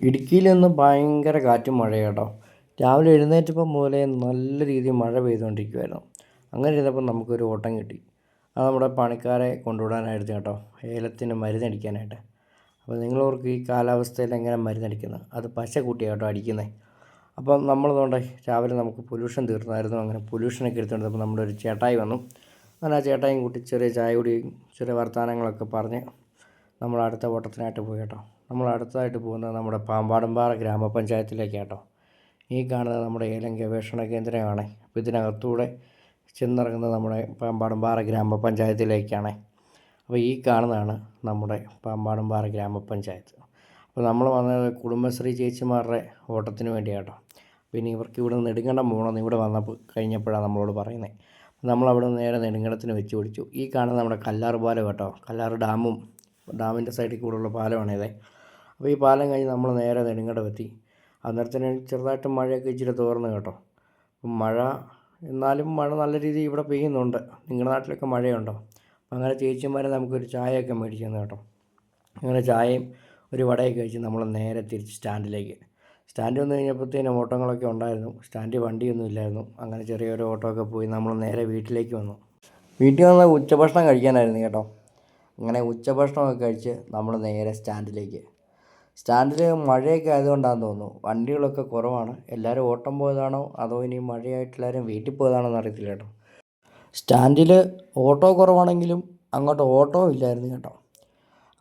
ഇടുക്കിയിൽ നിന്ന് ഭയങ്കര കാറ്റും മഴയും കേട്ടോ രാവിലെ എഴുന്നേറ്റപ്പം മുതലേ നല്ല രീതിയിൽ മഴ പെയ്തുകൊണ്ടിരിക്കുമായിരുന്നു അങ്ങനെ ഇരുന്നപ്പോൾ നമുക്കൊരു ഓട്ടം കിട്ടി. അത് നമ്മുടെ പണിക്കാരെ കൊണ്ടുവിടാനായിരുന്നു കേട്ടോ. ഏലത്തിന് മരുന്നടിക്കാനായിട്ട് അപ്പോൾ നിങ്ങളോർക്ക് ഈ കാലാവസ്ഥയിൽ എങ്ങനെ മരുന്നടിക്കുന്നത് അത് പശ കൂട്ടിയാണ് കേട്ടോ അടിക്കുന്നത് അപ്പം നമ്മൾ തോണ്ടേ രാവിലെ നമുക്ക് പൊല്യൂഷൻ തീർന്നായിരുന്നു. അങ്ങനെ പൊല്യൂഷനൊക്കെ എടുത്തുകൊണ്ടപ്പോൾ നമ്മുടെ ഒരു ചേട്ടായി വന്നു. അങ്ങനെ ആ ചേട്ടായും കൂട്ടി ചെറിയ ചായ കുടിയും ചെറിയ വർത്തമാനങ്ങളൊക്കെ പറഞ്ഞ് നമ്മൾ അടുത്ത ഓട്ടത്തിനായിട്ട് പോയി കേട്ടോ. നമ്മൾ അടുത്തതായിട്ട് പോകുന്നത് നമ്മുടെ പാമ്പാടുംപാറ ഗ്രാമപഞ്ചായത്തിലേക്ക് കേട്ടോ. ഈ കാണുന്നത് നമ്മുടെ ഏലം ഗവേഷണ കേന്ദ്രമാണ്. അപ്പോൾ ഇതിനകത്തൂടെ ചെന്നിറങ്ങുന്നത് നമ്മുടെ പാമ്പാടുംപാറ ഗ്രാമപഞ്ചായത്തിലേക്കാണ്. അപ്പോൾ ഈ കാണുന്നതാണ് നമ്മുടെ പാമ്പാടുംപാറ ഗ്രാമപഞ്ചായത്ത്. അപ്പോൾ നമ്മൾ വന്നത് കുടുംബശ്രീ ചേച്ചിമാരുടെ ഓട്ടത്തിന് വേണ്ടിയാട്ടോ. പിന്നെ ഇവർക്ക് ഇവിടെ നിന്ന് നെടുങ്കണ്ടം പോകണമെന്ന് ഇവിടെ വന്നപ്പോൾ കഴിഞ്ഞപ്പോഴാണ് നമ്മളോട് പറയുന്നത്. നമ്മൾ അവിടെ നിന്ന് നേരെ നെടുങ്കണ്ടത്തിന് വെച്ച് പിടിച്ചു. ഈ കാണുന്നത് നമ്മുടെ കല്ലാർ പാലം കേട്ടോ. കല്ലാർ ഡാമും ഡാമിന്റെ സൈഡിൽ കൂടെയുള്ള പാലമാണിത്. അപ്പോൾ ഈ പാലം കഴിഞ്ഞ് നമ്മൾ നേരെ നെടുങ്കടവെത്തി അന്നേരത്തിന് ചെറുതായിട്ട് മഴയൊക്കെ ഇച്ചിരി തോർന്നു കേട്ടോ. മഴ എന്നാലും മഴ നല്ല രീതിയിൽ ഇവിടെ പെയ്യുന്നുണ്ട്. നിങ്ങളുടെ നാട്ടിലൊക്കെ മഴയുണ്ടോ? അപ്പം അങ്ങനെ ചേച്ചിമാരെ നമുക്കൊരു ചായയൊക്കെ മേടിച്ചു തന്നു കേട്ടോ. അങ്ങനെ ചായയും ഒരു വടയൊക്കെ കഴിച്ച് നമ്മൾ നേരെ തിരിച്ച് സ്റ്റാൻഡിലേക്ക്. സ്റ്റാൻഡ് വന്നു കഴിഞ്ഞപ്പോഴത്തേനും ഓട്ടങ്ങളൊക്കെ ഉണ്ടായിരുന്നു. സ്റ്റാൻഡിൽ വണ്ടിയൊന്നും ഇല്ലായിരുന്നു. അങ്ങനെ ചെറിയൊരു ഓട്ടോ ഒക്കെ പോയി നമ്മൾ നേരെ വീട്ടിലേക്ക് വന്നു. വീട്ടിൽ വന്ന് ഉച്ചഭക്ഷണം കഴിക്കാനായിരുന്നു കേട്ടോ. അങ്ങനെ ഉച്ചഭക്ഷണമൊക്കെ കഴിച്ച് നമ്മൾ നേരെ സ്റ്റാൻഡിലേക്ക്. സ്റ്റാൻഡിൽ മഴയൊക്കെ ആയതുകൊണ്ടാണെന്ന് തോന്നുന്നു. വണ്ടികളൊക്കെ കുറവാണ്. എല്ലാവരും ഓട്ടം പോയതാണോ? അതോ ഇനി മഴയായിട്ട് എല്ലാവരും വീട്ടിൽ പോയതാണോ എന്ന് അറിയത്തില്ല കേട്ടോ. സ്റ്റാൻഡിൽ ഓട്ടോ കുറവാണെങ്കിലും അങ്ങോട്ട് ഓട്ടോ ഇല്ലായിരുന്നു കേട്ടോ.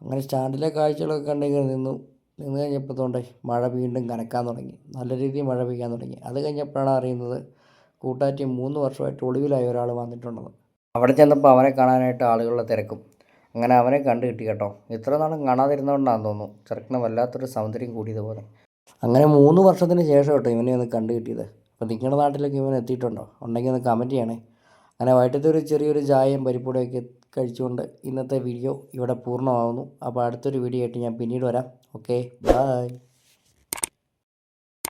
അങ്ങനെ സ്റ്റാൻഡിലെ കാഴ്ചകളൊക്കെ കണ്ടെങ്കിൽ നിന്നു. നിന്ന് കഴിഞ്ഞപ്പോൾ തോണ്ടേ മഴ വീണ്ടും കനക്കാൻ തുടങ്ങി. നല്ല രീതിയിൽ മഴ പെയ്യാൻ തുടങ്ങി. അത് കഴിഞ്ഞപ്പോഴാണ് അറിയുന്നത് കൂട്ടാറ്റി മൂന്ന് വർഷമായിട്ട് ഒളിവിലായ ഒരാൾ വന്നിട്ടുണ്ടെന്ന് അവിടെ ചെന്നപ്പോൾ അവനെ കാണാനായിട്ട് ആളുകളുടെ തിരക്കും. അങ്ങനെ അവനെ കണ്ടു കിട്ടി കേട്ടോ. ഇത്ര നാളും കാണാതിരുന്നതുകൊണ്ടാണെന്ന് തോന്നുന്നു. ചെറുക്കന് വല്ലാത്തൊരു സൗന്ദര്യം കൂടിയതുപോലെ അങ്ങനെ മൂന്ന് വർഷത്തിന് ശേഷം കേട്ടോ ഇവനെ ഒന്ന് കണ്ടു കിട്ടിയത്. അപ്പോൾ നിങ്ങളുടെ നാട്ടിലൊക്കെ ഇവൻ എത്തിയിട്ടുണ്ടോ? ഉണ്ടെങ്കിൽ ഒന്ന് കമന്റ് ചെയ്യണേ. അങ്ങനെ വൈകിട്ടത്തെ ഒരു ചെറിയൊരു ചായയും പരിപ്പൂടെയൊക്കെ കഴിച്ചുകൊണ്ട് ഇന്നത്തെ വീഡിയോ ഇവിടെ പൂർണമാകുന്നു അപ്പോൾ അടുത്തൊരു വീഡിയോ ആയിട്ട് ഞാൻ പിന്നീട് വരാം. Okay bye